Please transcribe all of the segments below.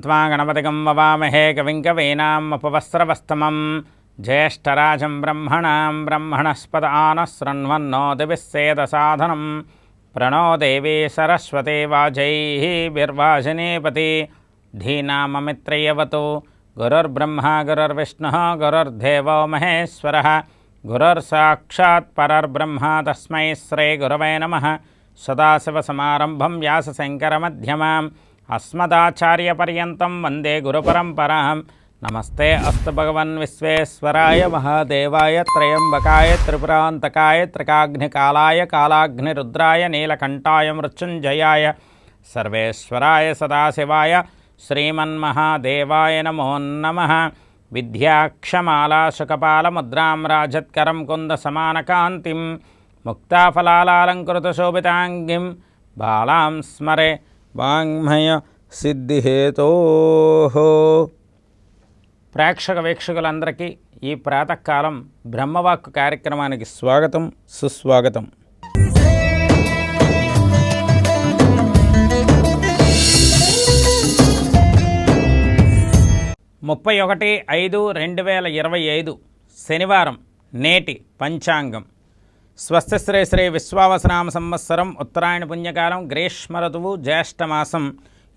त्वा गणपतिगं ववामहे कविङ्कवीनाम् अपवस्त्रवस्तमं ज्येष्ठराजं ब्रह्मणां ब्रह्मणस्पद आनसृण्वन्नो दिविस्सेदसाधनं प्रणो देवी सरस्वती वाजैः बिर्वाजिनीपति धीनाममित्रयवतु। गुरुर्ब्रह्मा, गुरुर्विष्णुः, गुरुर्देवो महेश्वरः। गुरुर्साक्षात् परर्ब्रह्मा तस्मै श्रीगुरवे नमः। सदाशिवसमारम्भं व्यासशङ्करमध्यमाम्। అస్మదాచార్యపర్యంతం వందే గురుపరంపరాం. నమస్తే అస్తు భగవన్ విశ్వేశ్వరాయ మహాదేవాయ త్రయంబకాయ త్రిపురాంతకాయ త్రికాగ్నికాలాయ కాలాగ్నిరుద్రాయ నీలకంఠాయ మృత్యుంజయాయ. సర్వేశ్వరాయ సదాశివాయ శ్రీమన్మహాదేవాయ నమో నమ. విద్యాక్షమాలా శుకపాలముద్రాం రాజత్కరం కుంద ముక్తాఫలాలంకృతశోభితాంగిం బాలాం స్మరే. వాంగ్మయ సిద్ధిహేతో. ప్రేక్షక వీక్షకులందరికీ ఈ ప్రాతకాలం బ్రహ్మవాక్కు కార్యక్రమానికి స్వాగతం సుస్వాగతం. ముప్పై ఒకటి ఐదు రెండు వేల ఇరవై ఐదు శనివారం నేటి పంచాంగం. స్వస్థశ్రీ శ్రీ శ్రీ విశ్వావసనామ సంవత్సరం ఉత్తరాయణ పుణ్యకాలం గ్రీష్మ ఋతువు జ్యేష్ఠమాసం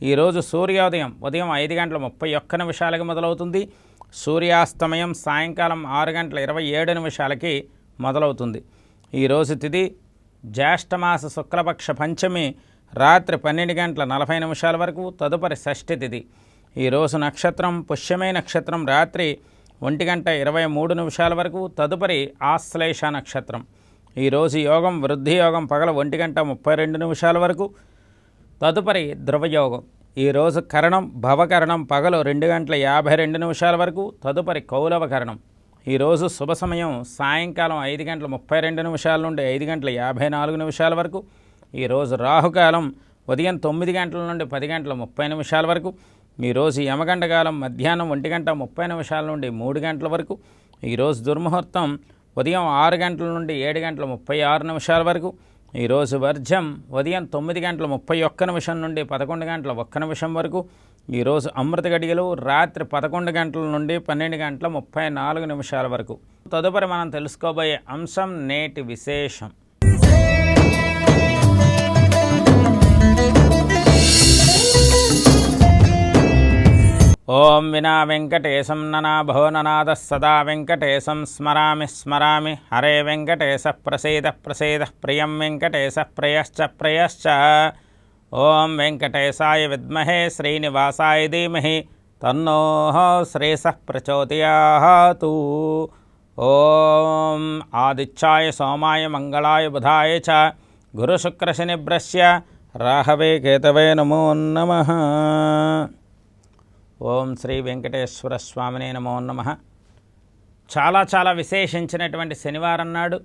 ఈరోజు సూర్యోదయం ఉదయం ఐదు గంటల ముప్పై ఒక్క నిమిషాలకి మొదలవుతుంది. సూర్యాస్తమయం సాయంకాలం ఆరు గంటల ఇరవై ఏడు నిమిషాలకి మొదలవుతుంది. ఈరోజు తిథి జ్యేష్ఠమాస శుక్లపక్ష పంచమి రాత్రి పన్నెండు గంటల నలభై నిమిషాల వరకు తదుపరి షష్ఠి తిథి ఈరోజు నక్షత్రం పుష్యమే నక్షత్రం రాత్రి ఒంటి గంట ఇరవై మూడు నిమిషాల వరకు తదుపరి ఆశ్లేష నక్షత్రం. ఈరోజు యోగం వృద్ధి యోగం పగల ఒంటి గంట ముప్పై రెండు నిమిషాల వరకు. తదుపరి ధ్రువయోగం ఈరోజు కరణం భవకరణం పగలు రెండు గంటల యాభై రెండు నిమిషాల వరకు. తదుపరి కౌలవ కరణం ఈరోజు శుభ సమయం సాయంకాలం ఐదు గంటల ముప్పై రెండు నిమిషాల నుండి ఐదు గంటల యాభై నాలుగు నిమిషాల వరకు. ఈరోజు రాహుకాలం ఉదయం తొమ్మిది గంటల నుండి పది గంటల ముప్పై నిమిషాల వరకు. ఈరోజు యమగండ కాలం మధ్యాహ్నం ఒంటి గంట ముప్పై నిమిషాల నుండి మూడు గంటల వరకు. ఈరోజు దుర్ముహూర్తం ఉదయం ఆరు గంటల నుండి ఏడు గంటల ముప్పై ఆరు నిమిషాల వరకు ఈరోజు వర్జం ఉదయం తొమ్మిది గంటల ముప్పై ఒక్క నిమిషం నుండి పదకొండు గంటల ఒక్క నిమిషం వరకు ఈరోజు అమృత గడియలు రాత్రి పదకొండు గంటల నుండి పన్నెండు గంటల ముప్పై నాలుగు నిమిషాల వరకు. తదుపరి మనం తెలుసుకోబోయే అంశం నేటి విశేషం. ఓం వినా వెంకటేశం ననా భవననాథ సదా వెంకటేశం స్మరామి స్మరామి. హరే వెంకటేశ ప్రసీద ప్రసీద ప్రియం వెంకటేశ ప్రయశ్చ ప్రయశ్చ. ఓం వెంకటేశాయ విద్మహే శ్రీనివాసాయ ధీమహి. తన్నో శ్రేయస ప్రచోదయాతు ఓం ఆదిత్యాయ సోమాయ మంగళాయ బుధాయ చ. గురుశుక్రశనిభ్రస్య రాహవే కేతవే నమో నమ. ఓం శ్రీ వెంకటేశ్వర స్వామినే నమో నమ. చాలా చాలా విశేషించినటువంటి శనివారం నాడు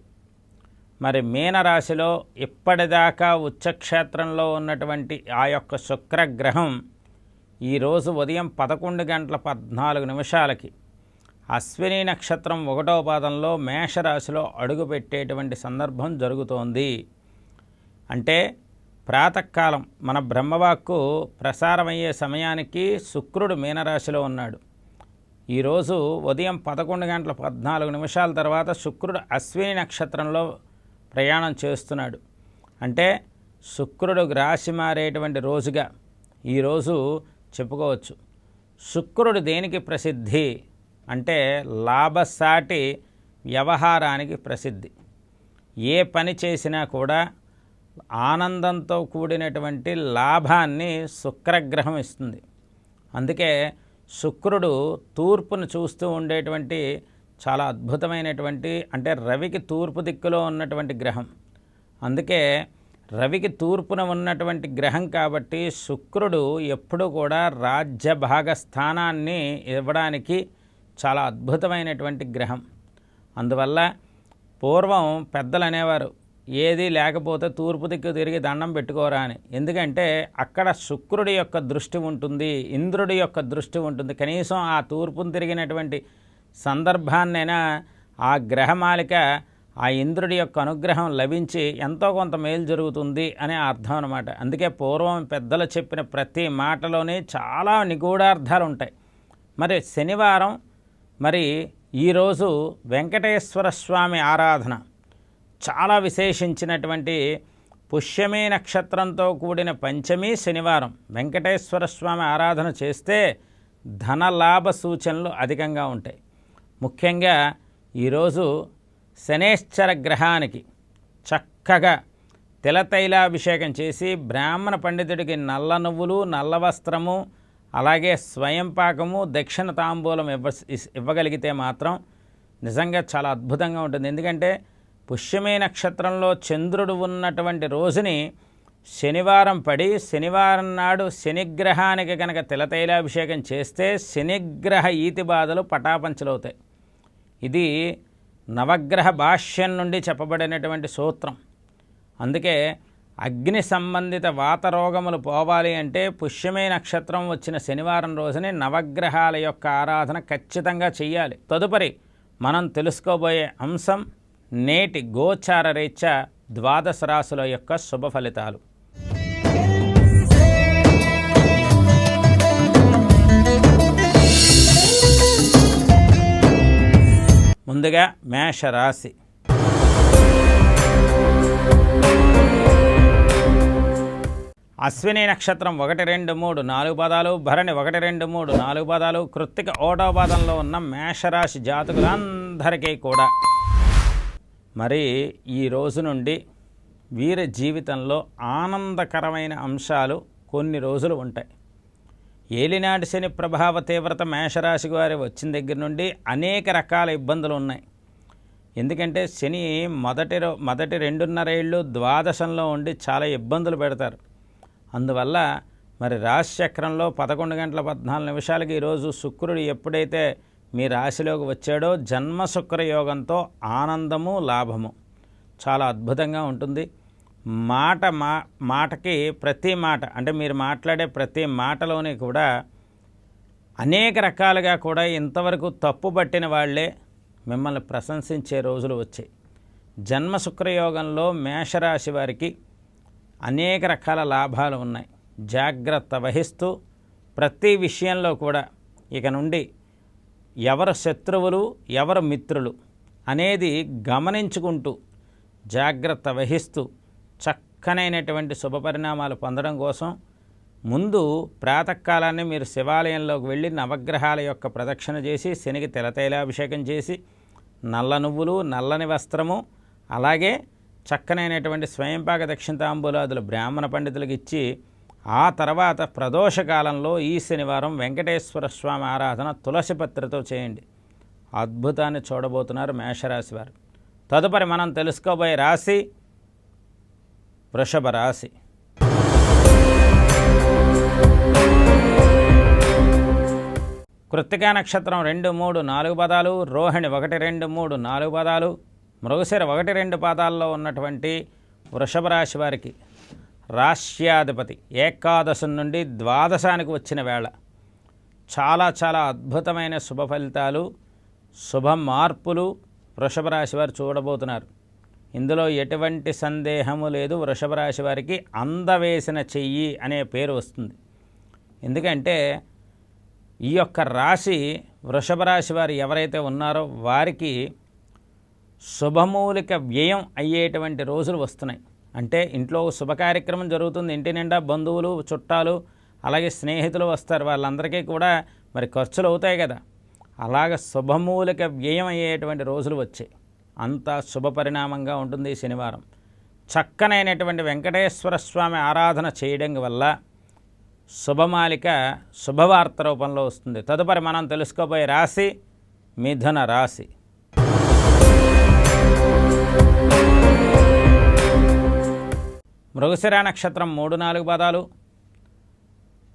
మరి మీనరాశిలో ఇప్పటిదాకా ఉచ్చక్షేత్రంలో ఉన్నటువంటి ఆ యొక్క శుక్రగ్రహం ఈరోజు ఉదయం పదకొండు గంటల పద్నాలుగు నిమిషాలకి అశ్విని నక్షత్రం ఒకటో పాదంలో మేషరాశిలో అడుగుపెట్టేటువంటి సందర్భం జరుగుతోంది. అంటే ప్రాతకాలం మన బ్రహ్మవాక్కు ప్రసారమయ్యే సమయానికి శుక్రుడు మీనరాశిలో ఉన్నాడు. ఈరోజు ఉదయం పదకొండు గంటల పద్నాలుగు నిమిషాల తర్వాత శుక్రుడు అశ్విని నక్షత్రంలో ప్రయాణం చేస్తున్నాడు. అంటే శుక్రుడు రాశి మారేటువంటి రోజుగా ఈరోజు చెప్పుకోవచ్చు. శుక్రుడు దేనికి ప్రసిద్ధి అంటే లాభసాటి వ్యవహారానికి ప్రసిద్ధి. ఏ పని చేసినా కూడా ఆనందంతో కూడినటువంటి లాభాన్ని శుక్రగ్రహం ఇస్తుంది. అందుకే శుక్రుడు తూర్పును చూస్తూ ఉండేటువంటి చాలా అద్భుతమైనటువంటి అంటే రవికి తూర్పు దిక్కులో ఉన్నటువంటి గ్రహం. అందుకే రవికి తూర్పున ఉన్నటువంటి గ్రహం కాబట్టి శుక్రుడు ఎప్పుడూ కూడా రాజ్య భాగ స్థానాన్ని ఇవ్వడానికి చాలా అద్భుతమైనటువంటి గ్రహం. అందువల్ల పూర్వం పెద్దలు అనేవారు ఏది లేకపోతే తూర్పు దిక్కు తిరిగి దండం పెట్టుకోరా అని. ఎందుకంటే అక్కడ శుక్రుడి యొక్క దృష్టి ఉంటుంది ఇంద్రుడి యొక్క దృష్టి ఉంటుంది. కనీసం ఆ తూర్పును తిరిగినటువంటి సందర్భాన్నైనా ఆ గ్రహమాలిక ఆ ఇంద్రుడి యొక్క అనుగ్రహం లభించి ఎంతో కొంత మేలు జరుగుతుంది అనే అర్థం అనమాట అందుకే పూర్వం పెద్దలు చెప్పిన ప్రతి మాటలోనే చాలా నిగూఢార్థాలు ఉంటాయి. మరి శనివారం మరి ఈరోజు వెంకటేశ్వర స్వామి ఆరాధన. చాలా విశేషించినటువంటి పుష్యమి నక్షత్రంతో కూడిన పంచమి శనివారం. వెంకటేశ్వర స్వామి ఆరాధన చేస్తే ధనలాభ సూచనలు అధికంగా ఉంటాయి. ముఖ్యంగా ఈరోజు శనేశ్చర గ్రహానికి చక్కగా తిలతైలాభిషేకం చేసి బ్రాహ్మణ పండితుడికి నల్ల నువ్వులు నల్ల వస్త్రము అలాగే స్వయం పాకము దక్షిణ తాంబూలం ఇవ్వ ఇవ్వగలిగితే మాత్రం నిజంగా చాలా అద్భుతంగా ఉంటుంది. ఎందుకంటే పుష్యమే నక్షత్రంలో చంద్రుడు ఉన్నటువంటి రోజుని శనివారం పడి శనివారం నాడు శనిగ్రహానికి కనుక తిలతైలాభిషేకం చేస్తే శనిగ్రహ ఈతి బాధలు పటాపంచలవుతాయి. ఇది నవగ్రహ భాష్యం నుండి చెప్పబడినటువంటి సూత్రం. అందుకే అగ్ని సంబంధిత వాత రోగములు పోవాలి అంటే పుష్యమే నక్షత్రం వచ్చిన శనివారం రోజునే నవగ్రహాల యొక్క ఆరాధన ఖచ్చితంగా చేయాలి తదుపరి మనం తెలుసుకోబోయే అంశం నేటి గోచార రీత్యా ద్వాదశ రాశుల యొక్క శుభ ఫలితాలు. ముందుగా మేషరాశి. అశ్విని నక్షత్రం ఒకటి రెండు మూడు నాలుగు పదాలు భరణి ఒకటి రెండు మూడు నాలుగు పదాలు కృత్తిక ఓటో పదంలో ఉన్న మేషరాశి జాతకులందరికీ కూడా మరి ఈ రోజు నుండి వీరి జీవితంలో ఆనందకరమైన అంశాలు కొన్ని రోజులు ఉంటాయి. ఏలినాటి శని ప్రభావ తీవ్రత మేషరాశి వారి వచ్చిన దగ్గర నుండి అనేక రకాల ఇబ్బందులు ఉన్నాయి. ఎందుకంటే శని మొదటి రో మొదటి రెండున్నరేళ్ళు ద్వాదశంలో ఉండి చాలా ఇబ్బందులు పెడతారు. అందువల్ల మరి రాశి చక్రంలో పదకొండు గంటల పద్నాలుగు నిమిషాలకి ఈరోజు శుక్రుడు ఎప్పుడైతే మీ రాశిలోకి వచ్చాడో జన్మ శుక్రయోగంతో ఆనందము లాభము. చాలా అద్భుతంగా ఉంటుంది. మాట మా మాటకి ప్రతి మాట అంటే మీరు మాట్లాడే ప్రతి మాటలోని కూడా అనేక రకాలుగా కూడా ఇంతవరకు తప్పు పట్టిన వాళ్ళే మిమ్మల్ని ప్రశంసించే రోజులు వచ్చాయి. జన్మ శుక్రయోగంలో మేషరాశి వారికి అనేక రకాల లాభాలు ఉన్నాయి. జాగ్రత్త వహిస్తూ ప్రతి విషయంలో కూడా ఇక నుండి ఎవరు శత్రువులు ఎవరు మిత్రులు అనేది గమనించుకుంటూ జాగ్రత్త వహిస్తూ చక్కనైనటువంటి శుభ పరిణామాలు పొందడం కోసం ముందు ప్రాతకాలాన్ని మీరు శివాలయంలోకి వెళ్ళి నవగ్రహాల యొక్క ప్రదక్షిణ చేసి శనికి తెలతైలాభిషేకం చేసి నల్ల నువ్వులు నల్లని వస్త్రము అలాగే చక్కనైనటువంటి స్వయంపాక దక్షిణతాంబూలాదులు బ్రాహ్మణ పండితులకు ఇచ్చి ఆ తర్వాత ప్రదోషకాలంలో ఈ శనివారం వెంకటేశ్వర స్వామి ఆరాధన తులసిపత్రతో చేయండి. అద్భుతాన్ని చూడబోతున్నారు మేషరాశి వారు. తదుపరి మనం తెలుసుకోబోయే రాశి వృషభ రాశి. కృత్తికా నక్షత్రం రెండు మూడు నాలుగు పదాలు రోహిణి ఒకటి రెండు మూడు నాలుగు పదాలు మృగశిర ఒకటి రెండు పాదాల్లో ఉన్నటువంటి వృషభ రాశి వారికి రాష్ట్రాధిపతి. ఏకాదశం నుండి ద్వాదశానికి వచ్చిన వేళ. చాలా చాలా అద్భుతమైన శుభ ఫలితాలు శుభ మార్పులు వృషభ రాశి వారు చూడబోతున్నారు. ఇందులో ఎటువంటి సందేహము లేదు వృషభ రాశి వారికి అందవేసిన చెయ్యి అనే పేరు వస్తుంది. ఎందుకంటే ఈ యొక్క రాశి వృషభ రాశి వారు ఎవరైతే ఉన్నారో వారికి శుభమూలిక వ్యయం అయ్యేటువంటి రోజులు వస్తున్నాయి. అంటే ఇంట్లో శుభ కార్యక్రమం జరుగుతుంది. ఇంటి నిండా బంధువులు చుట్టాలు అలాగే స్నేహితులు వస్తారు. వాళ్ళందరికీ కూడా మరి ఖర్చులు అవుతాయి కదా. అలాగ శుభమూలిక వ్యయం అయ్యేటువంటి రోజులు వచ్చాయి. అంత శుభ పరిణామంగా ఉంటుంది ఈ శనివారం. చక్కనైనటువంటి వెంకటేశ్వర స్వామి ఆరాధన చేయడం వల్ల శుభమాలిక శుభవార్త రూపంలో వస్తుంది. తదుపరి మనం తెలుసుకోబోయే రాశి మిథున రాశి. మృగశిర నక్షత్రం మూడు నాలుగు పదాలు.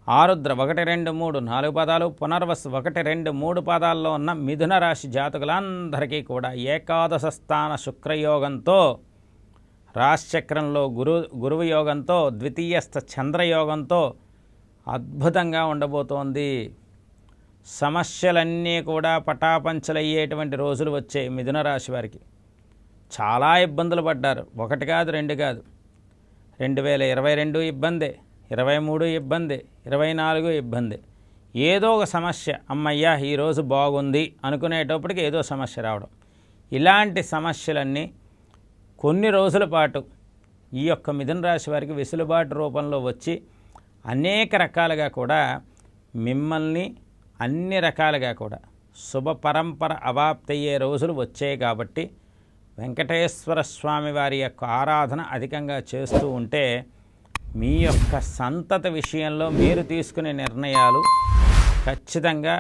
ఆరుద్ర ఒకటి రెండు మూడు నాలుగు పదాలు. పునర్వస్ ఒకటి రెండు మూడు పదాల్లో ఉన్న మిథున రాశి జాతకులందరికీ కూడా ఏకాదశ స్థాన శుక్రయోగంతో రాశిచక్రంలో గురు గురువు యోగంతో ద్వితీయస్థ చంద్రయోగంతో అద్భుతంగా ఉండబోతోంది. సమస్యలన్నీ కూడా పటాపంచలయ్యేటువంటి రోజులు వచ్చాయి మిథున రాశి వారికి. చాలా ఇబ్బందులు పడ్డారు. ఒకటి కాదు రెండు కాదు. రెండు వేల ఇరవై రెండు ఇబ్బందే ఇరవై మూడు ఇబ్బంది ఇరవై నాలుగు ఇబ్బంది. ఏదో ఒక సమస్య అమ్మయ్యా ఈరోజు బాగుంది అనుకునేటప్పటికి ఏదో సమస్య రావడం. ఇలాంటి సమస్యలన్నీ కొన్ని రోజుల పాటు ఈ యొక్క మిథున రాశి వారికి వెసులుబాటు రూపంలో వచ్చి అనేక రకాలుగా కూడా మిమ్మల్ని అన్ని రకాలుగా కూడా శుభ పరంపర అవాప్తయ్యే రోజులు వచ్చాయి కాబట్టి వెంకటేశ్వర స్వామి వారి యొక్క ఆరాధన అధికంగా చేస్తూ ఉంటే మీ యొక్క సంతత విషయంలో మీరు తీసుకునే నిర్ణయాలు ఖచ్చితంగా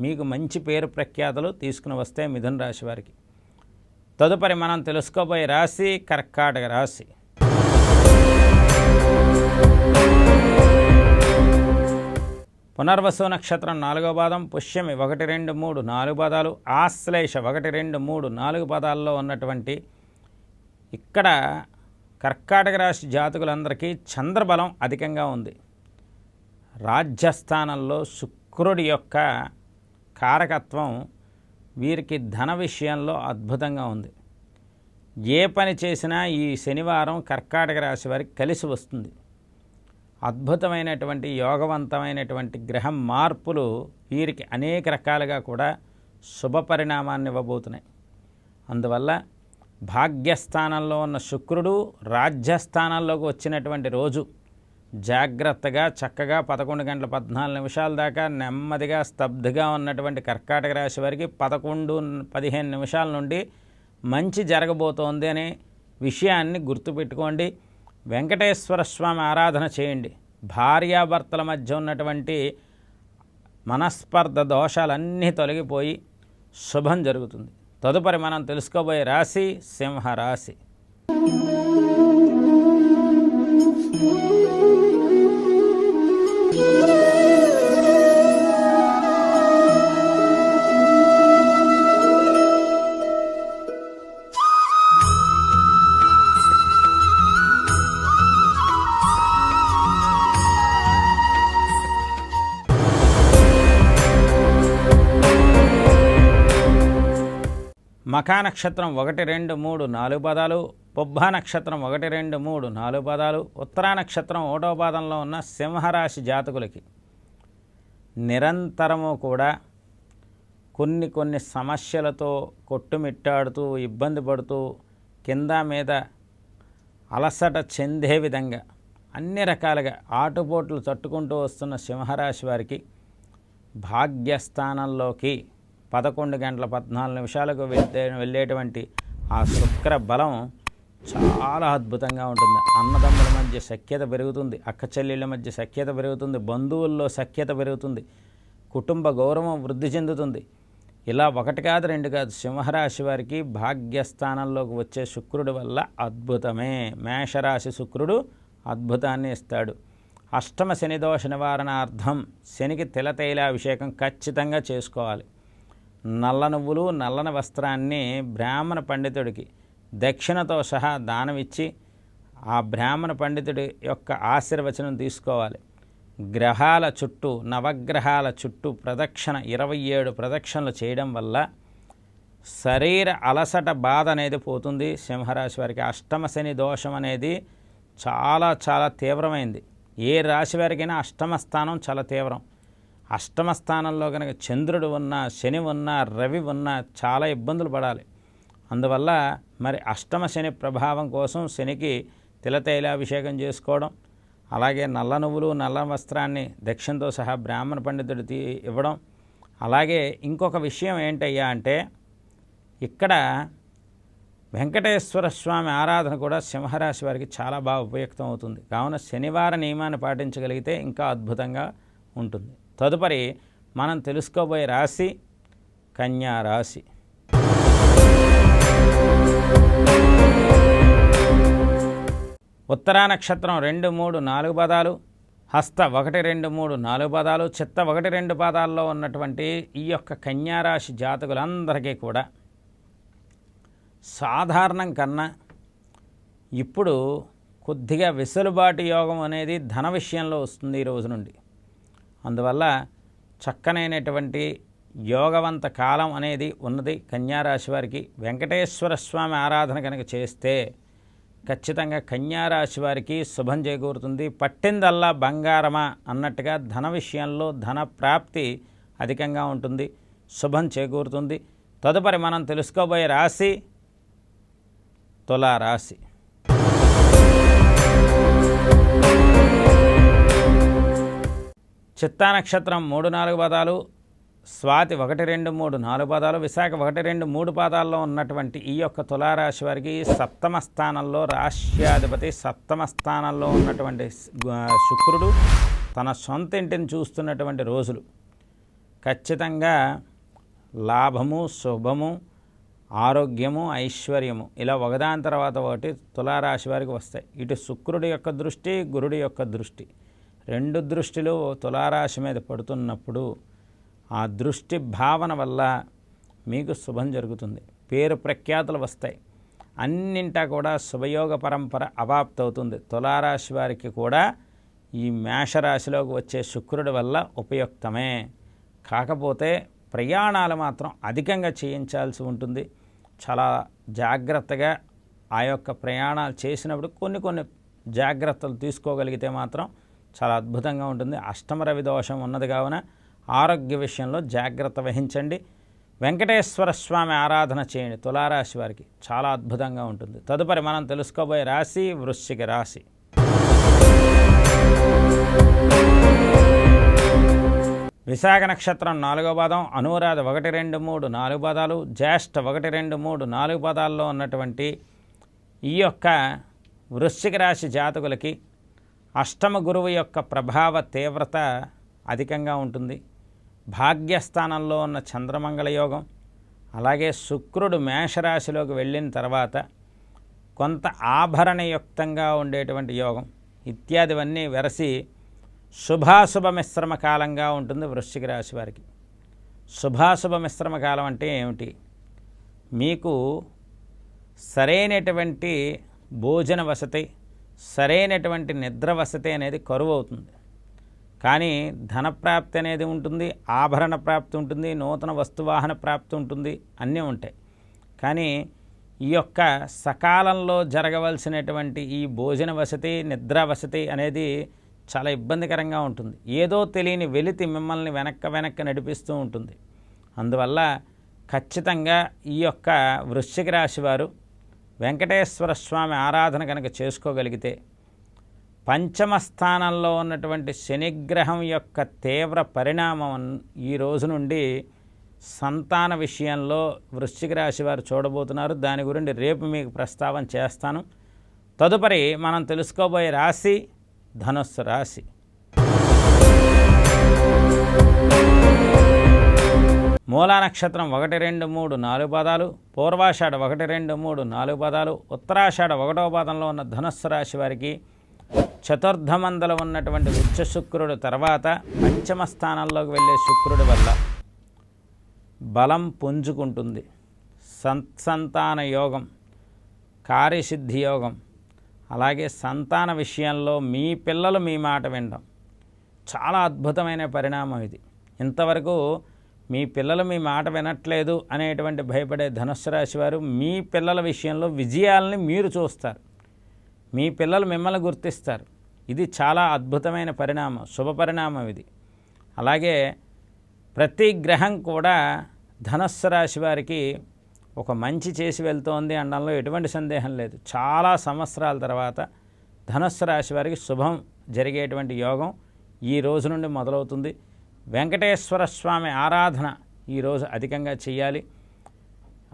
మీకు మంచి పేరు ప్రఖ్యాతలు తీసుకుని వస్తే మిథున రాశి వారికి. తదుపరి మనం తెలుసుకోబోయే రాశి కర్కాటక రాశి. పునర్వసు నక్షత్రం నాలుగో పాదం పుష్యమి ఒకటి రెండు మూడు నాలుగు పదాలు ఆశ్లేష ఒకటి రెండు మూడు నాలుగు పదాల్లో ఉన్నటువంటి ఇక్కడ కర్కాటక రాశి జాతకులందరికీ చంద్రబలం అధికంగా ఉంది. రాజ్యస్థానంలో శుక్రుడి యొక్క కారకత్వం వీరికి ధన విషయంలో అద్భుతంగా ఉంది. ఏ పని చేసినా ఈ శనివారం కర్కాటక రాశి వారికి కలిసి వస్తుంది. అద్భుతమైనటువంటి యోగవంతమైనటువంటి గ్రహం మార్పులు వీరికి అనేక రకాలుగా కూడా శుభ పరిణామాన్ని ఇవ్వబోతున్నాయి. అందువల్ల భాగ్యస్థానంలో ఉన్న శుక్రుడు రాజ్యస్థానంలోకి వచ్చినటువంటి రోజు జాగ్రత్తగా చక్కగా పదకొండు గంటల పద్నాలుగు నిమిషాల దాకా నెమ్మదిగా స్తబ్దుగా ఉన్నటువంటి కర్కాటక రాశి వారికి పదకొండు పదిహేను నిమిషాల నుండి మంచి జరగబోతోంది అనే విషయాన్ని గుర్తుపెట్టుకోండి. వెంకటేశ్వర స్వామి ఆరాధన చేయండి. భార్యాభర్తల మధ్య ఉన్నటువంటి మనస్పర్ధ దోషాలన్నీ తొలగిపోయి శుభం జరుగుతుంది. తదుపరి మనం తెలుసుకోబోయే రాశి సింహరాశి. మఖా నక్షత్రం ఒకటి రెండు మూడు నాలుగు పదాలు పొబ్బా నక్షత్రం ఒకటి రెండు మూడు నాలుగు పదాలు ఉత్తరా నక్షత్రం ఒకటో పాదంలో ఉన్న సింహరాశి జాతకులకి. నిరంతరము కూడా కొన్ని కొన్ని సమస్యలతో కొట్టుమిట్టాడుతూ ఇబ్బంది పడుతూ కింద మీద అలసట చెందే విధంగా అన్ని రకాలుగా ఆటుపోట్లు తట్టుకుంటూ వస్తున్న సింహరాశి వారికి భాగ్యస్థానంలోకి పదకొండు గంటల పద్నాలుగు నిమిషాలకు వెళ్తే వెళ్ళేటువంటి ఆ శుక్ర బలం చాలా అద్భుతంగా ఉంటుంది. అన్నదమ్ముల మధ్య సఖ్యత పెరుగుతుంది. అక్క చెల్లెళ్ళ మధ్య సఖ్యత పెరుగుతుంది. బంధువుల్లో సఖ్యత పెరుగుతుంది. కుటుంబ గౌరవం వృద్ధి చెందుతుంది. ఇలా ఒకటి కాదు రెండు కాదు సింహరాశి వారికి భాగ్యస్థానంలోకి వచ్చే శుక్రుడి వల్ల అద్భుతమే. మేషరాశి శుక్రుడు అద్భుతాన్ని ఇస్తాడు. అష్టమ శని దోష నివారణార్థం శనికి తిలతైలాభిషేకం ఖచ్చితంగా చేసుకోవాలి. నల్ల నువ్వులు నల్లని వస్త్రాన్ని బ్రాహ్మణ పండితుడికి దక్షిణతో సహా దానమిచ్చి ఆ బ్రాహ్మణ పండితుడి యొక్క ఆశీర్వచనం తీసుకోవాలి. గ్రహాల చుట్టూ నవగ్రహాల చుట్టూ ప్రదక్షిణ ఇరవై ఏడు ప్రదక్షిణలు చేయడం వల్ల శరీర అలసట బాధ అనేది పోతుంది. సింహరాశి వారికి అష్టమ శని దోషం అనేది చాలా చాలా తీవ్రమైంది. ఏ రాశి వారికైనా అష్టమ స్థానం చాలా తీవ్రం. అష్టమ స్థానంలో కనుక చంద్రుడు ఉన్నా శని ఉన్నా రవి ఉన్నా చాలా ఇబ్బందులు పడాలి. అందువల్ల మరి అష్టమ శని ప్రభావం కోసం శనికి తిలతైలాభిషేకం చేసుకోవడం అలాగే నల్ల నువ్వులు నల్ల వస్త్రాన్ని దక్షిణతో సహా బ్రాహ్మణ పండితుడు తీ ఇవ్వడం. అలాగే ఇంకొక విషయం ఏంటయ్యా అంటే ఇక్కడ వెంకటేశ్వర స్వామి ఆరాధన కూడా సింహరాశి వారికి చాలా బాగా ఉపయుక్తం అవుతుంది. కావున శనివార నియమాన్ని పాటించగలిగితే ఇంకా అద్భుతంగా ఉంటుంది. తదుపరి మనం తెలుసుకోబోయే రాశి కన్యా రాశి. ఉత్తరా నక్షత్రం రెండు మూడు నాలుగు పదాలు హస్త ఒకటి రెండు మూడు నాలుగు పదాలు చిత్త ఒకటి రెండు పాదాల్లో ఉన్నటువంటి ఈ యొక్క కన్యారాశి జాతకులందరికీ కూడా సాధారణం కన్నా ఇప్పుడు కొద్దిగా వెసులుబాటు యోగం అనేది ధన విషయంలో వస్తుంది ఈ రోజు నుండి. అందువల్ల చక్కనైనటువంటి యోగవంత కాలం అనేది ఉన్నది కన్యారాశి వారికి. వెంకటేశ్వర స్వామి ఆరాధన కనుక చేస్తే ఖచ్చితంగా కన్యారాశి వారికి శుభం చేకూరుతుంది. పట్టిందల్లా బంగారమా అన్నట్టుగా ధన విషయంలో ధన ప్రాప్తి అధికంగా ఉంటుంది. శుభం చేకూరుతుంది. తదుపరి మనం తెలుసుకోబోయే రాశి తులారాశి. చిత్తా నక్షత్రం మూడు నాలుగు పదాలు స్వాతి ఒకటి రెండు మూడు నాలుగు పాదాలు విశాఖ ఒకటి రెండు మూడు పాదాల్లో ఉన్నటువంటి ఈ యొక్క తులారాశి వారికి సప్తమ స్థానంలో రాష్ట్రాధిపతి సప్తమ స్థానంలో ఉన్నటువంటి శుక్రుడు తన సొంత ఇంటిని చూస్తున్నటువంటి రోజులు. ఖచ్చితంగా లాభము శుభము ఆరోగ్యము ఐశ్వర్యము ఇలా ఒకదాని తర్వాత ఒకటి తులారాశి వారికి వస్తాయి. ఇటు శుక్రుడి యొక్క దృష్టి గురుడి యొక్క దృష్టి. రెండు దృష్టిలు తులారాశి మీద పడుతున్నప్పుడు ఆ దృష్టి భావన వల్ల మీకు శుభం జరుగుతుంది. పేరు ప్రఖ్యాతులు వస్తాయి. అన్నింటా కూడా శుభయోగ పరంపర అవాప్తవుతుంది తులారాశి వారికి కూడా ఈ మేషరాశిలోకి వచ్చే శుక్రుడి వల్ల ఉపయుక్తమే. కాకపోతే ప్రయాణాలు మాత్రం అధికంగా చేయించాల్సి ఉంటుంది. చాలా జాగ్రత్తగా ఆ యొక్క ప్రయాణాలు చేసినప్పుడు కొన్ని కొన్ని జాగ్రత్తలు తీసుకోగలిగితే మాత్రం చాలా అద్భుతంగా ఉంటుంది. అష్టమ రవి దోషం ఉన్నది కావున ఆరోగ్య విషయంలో జాగ్రత్త వహించండి. వెంకటేశ్వర స్వామి ఆరాధన చేయండి. తులారాశి వారికి చాలా అద్భుతంగా ఉంటుంది. తదుపరి మనం తెలుసుకోబోయే రాశి వృశ్చిక రాశి. విశాఖ నక్షత్రం నాలుగో పాదం అనురాధ ఒకటి రెండు మూడు నాలుగు పదాలు జ్యేష్ఠ ఒకటి రెండు మూడు నాలుగు పదాల్లో ఉన్నటువంటి ఈ యొక్క వృశ్చిక రాశి జాతకులకి అష్టమ గురువు యొక్క ప్రభావ తీవ్రత అధికంగా ఉంటుంది. భాగ్యస్థానంలో ఉన్న చంద్రమంగళ యోగం అలాగే శుక్రుడు మేషరాశిలోకి వెళ్ళిన తర్వాత కొంత ఆభరణయుక్తంగా ఉండేటువంటి యోగం. ఇత్యాదివన్నీ వెరసి శుభాశుభ మిశ్రమ కాలంగా ఉంటుంది వృశ్చిక రాశి వారికి. శుభాశుభ మిశ్రమ కాలం అంటే ఏమిటి? మీకు సరైనటువంటి భోజన వసతి సరైనటువంటి నిద్ర వసతి అనేది కరువు అవుతుంది. కానీ ధనప్రాప్తి అనేది ఉంటుంది ఆభరణ ప్రాప్తి ఉంటుంది నూతన వస్తువాహన ప్రాప్తి ఉంటుంది అన్నీ ఉంటాయి. కానీ ఈ యొక్క సకాలంలో జరగవలసినటువంటి ఈ భోజన వసతి నిద్ర వసతి అనేది చాలా ఇబ్బందికరంగా ఉంటుంది. ఏదో తెలియని వెలితి మిమ్మల్ని వెనక్క వెనక్కి నడిపిస్తూ ఉంటుంది. అందువల్ల ఖచ్చితంగా ఈ యొక్క వృశ్చిక రాశి వారు వెంకటేశ్వర స్వామి ఆరాధన కనుక చేసుకోగలిగితే పంచమ స్థానంలో ఉన్నటువంటి శనిగ్రహం యొక్క తీవ్ర పరిణామం ఈ రోజు నుండి సంతాన విషయంలో వృశ్చిక రాశి వారు చూడబోతున్నారు. దాని గురించి రేపు మీకు ప్రస్తావన చేస్తాను. తదుపరి మనం తెలుసుకోబోయే రాశి ధనుస్సు రాశి. మూలా నక్షత్రం ఒకటి రెండు మూడు నాలుగు పదాలు పూర్వాషాఢ ఒకటి రెండు మూడు నాలుగు పదాలు ఉత్తరాషాఢ ఒకటవ పాదంలో ఉన్న ధనుస్సు రాశి వారికి చతుర్థమందలు ఉన్నటువంటి ఉచ్చ శుక్రుడు తర్వాత పంచమ స్థానంలోకి వెళ్ళే శుక్రుడి వల్ల బలం పుంజుకుంటుంది. సంతాన యోగం కార్యసిద్ధి యోగం అలాగే సంతాన విషయంలో మీ పిల్లలు మీ మాట వినడం. చాలా అద్భుతమైన పరిణామం ఇది. ఇంతవరకు మీ పిల్లలు మీ మాట వినట్లేదు అనేటువంటి భయపడే ధనుస్సు రాశి వారు మీ పిల్లల విషయంలో విజయాలని మీరు చూస్తారు. మీ పిల్లలు మిమ్మల్ని గుర్తిస్తారు. ఇది చాలా అద్భుతమైన పరిణామం శుభ పరిణామం ఇది. అలాగే ప్రతి గ్రహం కూడా ధనస్సు రాశి వారికి ఒక మంచి చేసి వెళ్తోంది అనడంలో ఎటువంటి సందేహం లేదు. చాలా సంవత్సరాల తర్వాత ధనస్సు రాశి వారికి శుభం జరిగేటువంటి యోగం ఈ రోజు నుండి మొదలవుతుంది. వెంకటేశ్వర స్వామి ఆరాధన ఈరోజు అధికంగా చేయాలి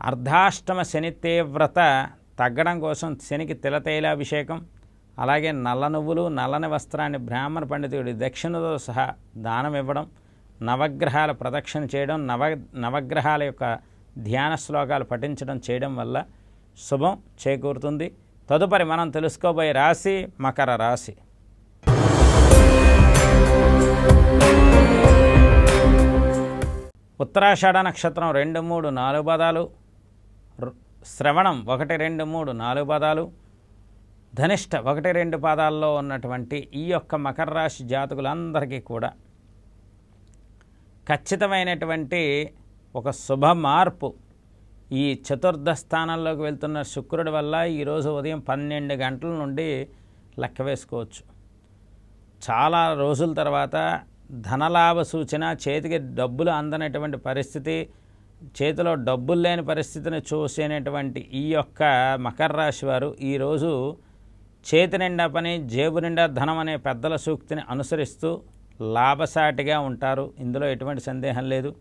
అర్ధాష్టమ శని తీవ్రత తగ్గడం కోసం శనికి తిలతైలాభిషేకం అలాగే నల్ల నువ్వులు నల్లని వస్త్రాన్ని బ్రాహ్మణ పండితుడి దక్షిణతో సహా దానం ఇవ్వడం నవగ్రహాల ప్రదక్షిణ చేయడం నవ నవగ్రహాల యొక్క ధ్యాన శ్లోకాలు పఠించడం చేయడం వల్ల శుభం చేకూరుతుంది. తదుపరి మనం తెలుసుకోబోయే రాశి మకర రాశి. ఉత్తరాషాఢ నక్షత్రం రెండు మూడు నాలుగు పదాలు శ్రవణం ఒకటి రెండు మూడు నాలుగు పదాలు ధనిష్ట ఒకటి రెండు పాదాల్లో ఉన్నటువంటి ఈ యొక్క మకర రాశి జాతకులందరికీ కూడా ఖచ్చితమైనటువంటి ఒక శుభ మార్పు ఈ చతుర్థ స్థానంలోకి వెళ్తున్న శుక్రుడి వల్ల ఈరోజు ఉదయం పన్నెండు గంటల నుండి లెక్క వేసుకోవచ్చు. చాలా రోజుల తర్వాత ధనలాభ సూచన చేతికి డబ్బులు అందనటువంటి పరిస్థితి చేతిలో డబ్బులు లేని పరిస్థితిని చూసేటువంటి ఈ యొక్క మకర రాశి వారు ఈరోజు చేతి నిండా పని జేబు నిండా ధనం అనే పెద్దల సూక్తిని అనుసరిస్తూ లాభసాటిగా ఉంటారు. ఇందులో ఎటువంటి సందేహం లేదు.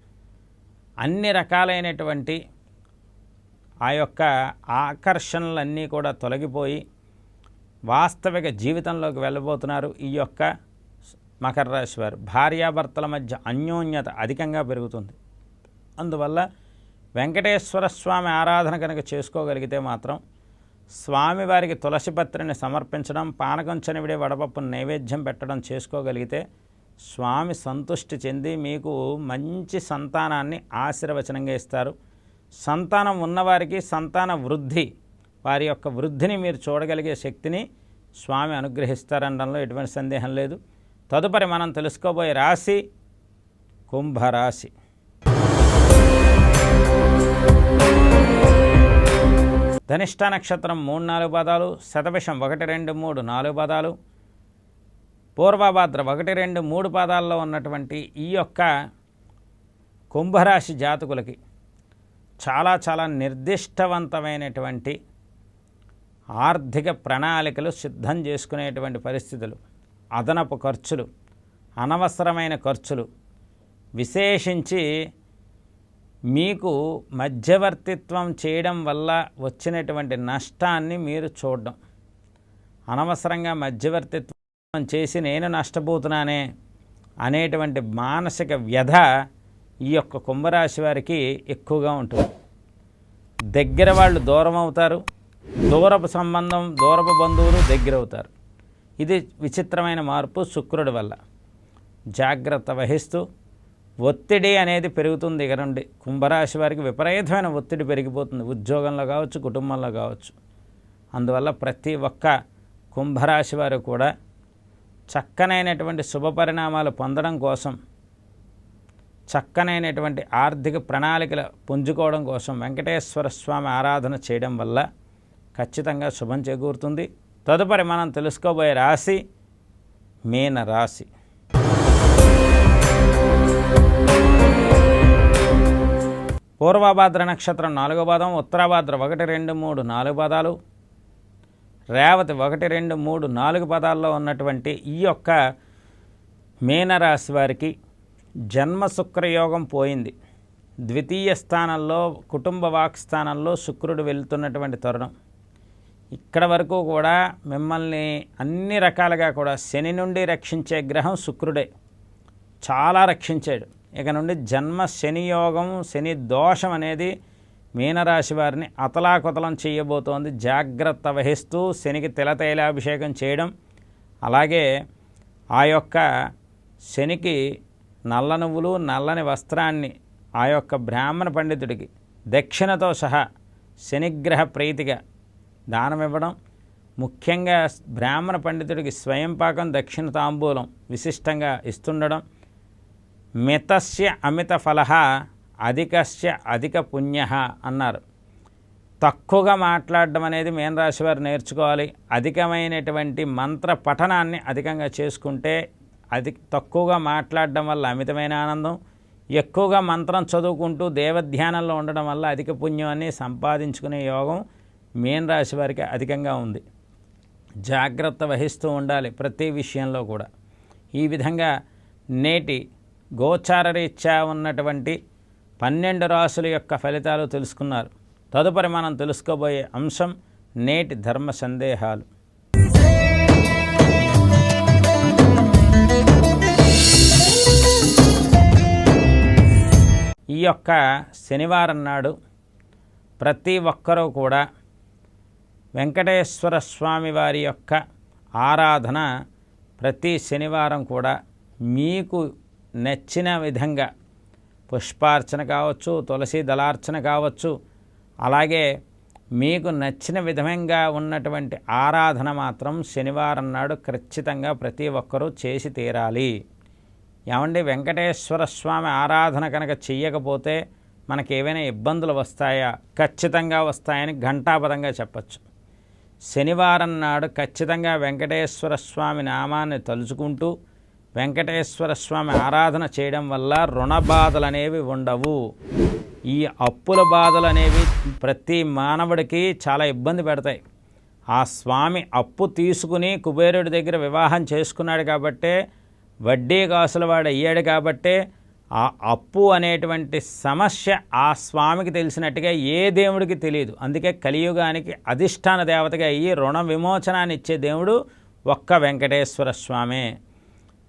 అన్ని రకాలైనటువంటి ఆ యొక్క ఆకర్షణలన్నీ కూడా తొలగిపోయి వాస్తవిక జీవితంలోకి వెళ్ళబోతున్నారు. ఈ యొక్క మకర రాశి వారు. భార్యాభర్తల మధ్య అన్యోన్యత అధికంగా పెరుగుతుంది. అందువల్ల వెంకటేశ్వర స్వామి ఆరాధన కనుక చేసుకోగలిగితే మాత్రం స్వామివారికి తులసి పత్రిని సమర్పించడం పానకం చనివిడే వడపప్పు నైవేద్యం పెట్టడం చేసుకోగలిగితే స్వామి సంతుష్టి చెంది మీకు మంచి సంతానాన్ని ఆశీర్వచనంగా ఇస్తారు. సంతానం ఉన్నవారికి సంతాన వృద్ధి వారి యొక్క వృద్ధిని మీరు చూడగలిగే శక్తిని స్వామి అనుగ్రహిస్తారనడంలో ఎటువంటి సందేహం లేదు. తదుపరి మనం తెలుసుకోబోయే రాశి కుంభరాశి. ధనిష్ట నక్షత్రం మూడు నాలుగు పదాలు శతభిషం ఒకటి రెండు మూడు నాలుగు పదాలు పూర్వభాద్ర ఒకటి రెండు మూడు పాదాల్లో ఉన్నటువంటి ఈ యొక్క కుంభరాశి జాతకులకి చాలా చాలా నిర్దిష్టవంతమైనటువంటి ఆర్థిక ప్రణాళికలు సిద్ధం చేసుకునేటువంటి పరిస్థితులు. అదనపు ఖర్చులు అనవసరమైన ఖర్చులు విశేషించి మీకు మధ్యవర్తిత్వం చేయడం వల్ల వచ్చినటువంటి నష్టాన్ని మీరు చూడడం. అనవసరంగా మధ్యవర్తిత్వం చేసి నేను నష్టపోతున్నానే అనేటువంటి మానసిక వ్యధ ఈ యొక్క కుంభరాశి వారికి ఎక్కువగా ఉంటుంది. దగ్గర వాళ్ళు దూరం అవుతారు దూరపు సంబంధం దూరపు బంధువులు దగ్గర అవుతారు ఇది విచిత్రమైన మార్పు శుక్రుడి వల్ల. జాగ్రత్త వహిస్తూ ఒత్తిడి అనేది పెరుగుతుంది ఇక నుండి. కుంభరాశి వారికి విపరీతమైన ఒత్తిడి పెరిగిపోతుంది. ఉద్యోగంలో కావచ్చు కుటుంబంలో కావచ్చు. అందువల్ల ప్రతి ఒక్క కుంభరాశి వారు కూడా చక్కనైనటువంటి శుభ పరిణామాలు పొందడం కోసం చక్కనైనటువంటి ఆర్థిక ప్రణాళికలు పుంజుకోవడం కోసం వెంకటేశ్వర స్వామి ఆరాధన చేయడం వల్ల ఖచ్చితంగా శుభం చేకూరుతుంది. తదుపరి మనం తెలుసుకోబోయే రాశి మీన రాశి. పూర్వభాద్ర నక్షత్రం నాలుగో పాదం ఉత్తరాభాద్ర ఒకటి రెండు మూడు నాలుగు పదాలు. రేవతి ఒకటి రెండు మూడు నాలుగు పదాల్లో ఉన్నటువంటి ఈ యొక్క మీనరాశి వారికి జన్మ శుక్రయోగం పోయింది. ద్వితీయ స్థానంలో కుటుంబ వాక్ స్థానంలో శుక్రుడు వెళ్తున్నటువంటి తరుణం. ఇక్కడ వరకు కూడా మిమ్మల్ని అన్ని రకాలుగా కూడా శని నుండి రక్షించే గ్రహం శుక్రుడే. చాలా రక్షించాడు. ఇక నుండి జన్మ శని యోగం శని దోషం అనేది మీనరాశి వారిని అతలాకుతలం చేయబోతోంది. జాగ్రత్త వహిస్తూ శనికి తిలతైలాభిషేకం చేయడం. అలాగే ఆ యొక్క శనికి నల్ల నువ్వులు నల్లని వస్త్రాన్ని ఆ యొక్క బ్రాహ్మణ పండితుడికి దక్షిణతో సహా శనిగ్రహ ప్రీతిగా దానం ఇవ్వడం ముఖ్యంగా బ్రాహ్మణ పండితుడికి స్వయం పాకం దక్షిణ తాంబూలం విశిష్టంగా ఇస్తుండడం మితస్య అమిత ఫలహ అధికస్య అధిక పుణ్య అన్నారు. తక్కువగా మాట్లాడడం అనేది మీనరాశి వారు నేర్చుకోవాలి. అధికమైనటువంటి మంత్ర పఠనాన్ని అధికంగా చేసుకుంటే అది తక్కువగా మాట్లాడడం వల్ల అమితమైన ఆనందం ఎక్కువగా మంత్రం చదువుకుంటూ దేవధ్యానంలో ఉండడం వల్ల అధిక పుణ్యాన్ని సంపాదించుకునే యోగం మీన రాశి వారికి అధికంగా ఉంది. జాగ్రత్త వహిస్తూ ఉండాలి ప్రతి విషయంలో కూడా. ఈ విధంగా నేటి గోచారరీత్యా ఉన్నటువంటి పన్నెండు రాసుల యొక్క ఫలితాలు తెలుసుకున్నారు. తదుపరి మనం తెలుసుకోబోయే అంశం నేటి ధర్మ సందేహాలు. ఈ యొక్క శనివారం నాడు ప్రతి ఒక్కరూ కూడా వెంకటేశ్వర స్వామి వారి యొక్క ఆరాధన ప్రతి శనివారం కూడా మీకు నచ్చిన విధంగా పుష్పార్చన కావచ్చు తులసి దళార్చన కావచ్చు అలాగే మీకు నచ్చిన విధంగా ఉన్నటువంటి ఆరాధన మాత్రం శనివారం నాడు ఖచ్చితంగా ప్రతి ఒక్కరూ చేసి తీరాలి. ఏమండి? వెంకటేశ్వర స్వామి ఆరాధన కనుక చెయ్యకపోతే మనకి ఇబ్బందులు వస్తాయా? ఖచ్చితంగా వస్తాయని ఘంటాపదంగా చెప్పచ్చు. శనివారం నాడు ఖచ్చితంగా వెంకటేశ్వర స్వామి నామాన్ని తలుచుకుంటూ వెంకటేశ్వర స్వామి ఆరాధన చేయడం వల్ల రుణ బాధలు అనేవి ఉండవు. ఈ అప్పుల బాధలు అనేవి ప్రతి మానవుడికి చాలా ఇబ్బంది పెడతాయి. ఆ స్వామి అప్పు తీసుకుని కుబేరుడి దగ్గర వివాహం చేసుకున్నాడు కాబట్టే వడ్డీ కాసులవాడు అయ్యాడు కాబట్టే ఆ అప్పు అనేటువంటి సమస్య ఆ స్వామికి తెలిసినట్టుగా ఏ దేవుడికి తెలియదు. అందుకే కలియుగానికి అధిష్టాన దేవతగా అయ్యి రుణ విమోచనాన్ని ఇచ్చే దేవుడు ఒక్క వెంకటేశ్వర స్వామే.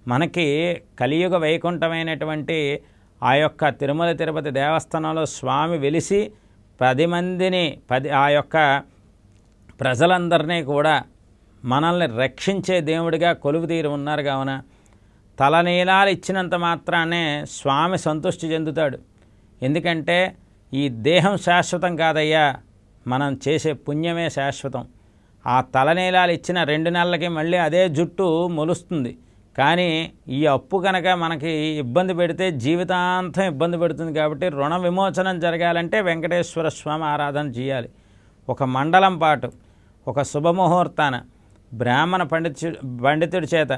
మనకి కలియుగ వైకుంఠమైనటువంటి ఆ యొక్క తిరుమల తిరుపతి దేవస్థానంలో స్వామి వెలిసి పది మందిని పది ఆ యొక్క ప్రజలందరినీ కూడా మనల్ని రక్షించే దేవుడిగా కొలువు తీరు ఉన్నారు కావున తలనీలాలు ఇచ్చినంత మాత్రానే స్వామి సంతృష్టి చెందుతాడు. ఎందుకంటే ఈ దేహం శాశ్వతం కాదయ్యా మనం చేసే పుణ్యమే శాశ్వతం. ఆ తలనీలాలు ఇచ్చిన రెండు నెలలకి మళ్ళీ అదే జుట్టు మొలుస్తుంది. కానీ ఈ అప్పు కనుక మనకి ఇబ్బంది పెడితే జీవితాంతం ఇబ్బంది పెడుతుంది కాబట్టి రుణ విమోచనం జరగాలంటే వెంకటేశ్వర స్వామి ఆరాధన చేయాలి. ఒక మండలం పాటు ఒక శుభముహూర్తాన బ్రాహ్మణ పండితు పండితుడి చేత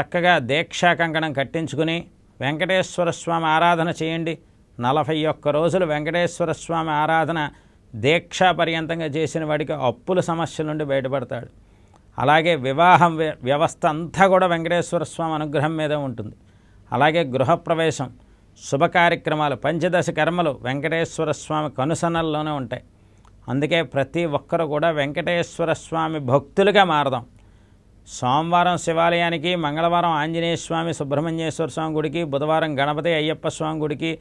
చక్కగా దీక్షా కంకణం కట్టించుకుని వెంకటేశ్వర స్వామి ఆరాధన చేయండి. నలభై ఒక్క రోజులు వెంకటేశ్వర స్వామి ఆరాధన దీక్షా పర్యంతంగా చేసిన వాడికి అప్పుల సమస్యల నుండి బయటపడతాడు. అలాగే వివాహం వ్య- వ్యవస్థ అంతా కూడా వెంకటేశ్వర స్వామి అనుగ్రహం మీద ఉంటుంది. అలాగే గృహప్రవేశం శుభ కార్యక్రమాలు పంచదశ కర్మలు వెంకటేశ్వర స్వామి కనుసనల్లోనే ఉంటాయి. అందుకే ప్రతి ఒక్కరు కూడా వెంకటేశ్వర స్వామి భక్తులుగా మారదాం. సోమవారం శివాలయానికి మంగళవారం ఆంజనేయ స్వామి సుబ్రహ్మణ్యేశ్వర స్వామి గుడికి బుధవారం గణపతి అయ్యప్ప స్వామి గుడికి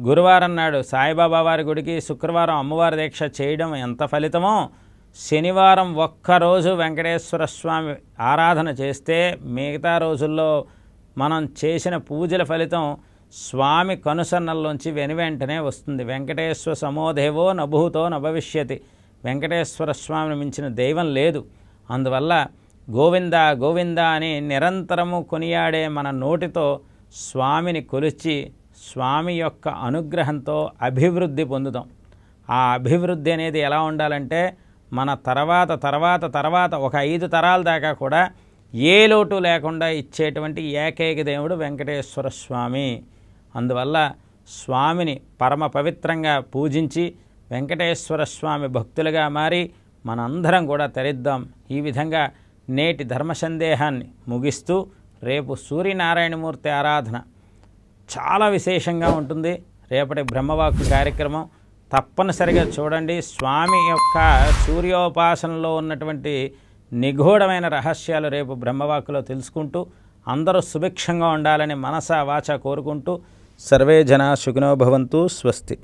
గురువారం నాడు సాయిబాబా వారి గుడికి శుక్రవారం అమ్మవారి దీక్ష చేయడం ఎంత ఫలితమో శనివారం ఒక్కరోజు వెంకటేశ్వర స్వామి ఆరాధన చేస్తే మిగతా రోజుల్లో మనం చేసిన పూజల ఫలితం స్వామి కనుసన్నల్లోంచి వెను వెంటనే వస్తుంది. వెంకటేశ్వర సమోదేవో నభూతో నభవిష్యతి. వెంకటేశ్వర స్వామిని మించిన దైవం లేదు. అందువల్ల గోవింద గోవింద అని నిరంతరము కొనియాడే మన నోటితో స్వామిని కొలిచి స్వామి యొక్క అనుగ్రహంతో అభివృద్ధి పొందుదాం ఆ అభివృద్ధి అనేది ఎలా ఉండాలంటే మన తర్వాత తర్వాత తర్వాత ఒక ఐదు తరాల దాకా కూడా ఏ లోటు లేకుండా ఇచ్చేటువంటి ఏకైక దేవుడు వెంకటేశ్వర స్వామి. అందువల్ల స్వామిని పరమ పవిత్రంగా పూజించి వెంకటేశ్వర స్వామి భక్తులుగా మారి మనందరం కూడా తరిద్దాం. ఈ విధంగా నేటి ధర్మ సందేహాన్ని ముగిస్తూ రేపు సూర్యనారాయణమూర్తి ఆరాధన. చాలా విశేషంగా ఉంటుంది. రేపటి బ్రహ్మవాక్కు కార్యక్రమం. తప్పనిసరిగా చూడండి. స్వామి యొక్క సూర్యోపాసనలో ఉన్నటువంటి నిగూఢమైన రహస్యాలు రేపు బ్రహ్మవాక్కులో తెలుసుకుంటూ అందరూ సుభిక్షంగా ఉండాలని మనస వాచ కోరుకుంటూ సర్వే జనా సుఖినో భవంతు స్వస్తి.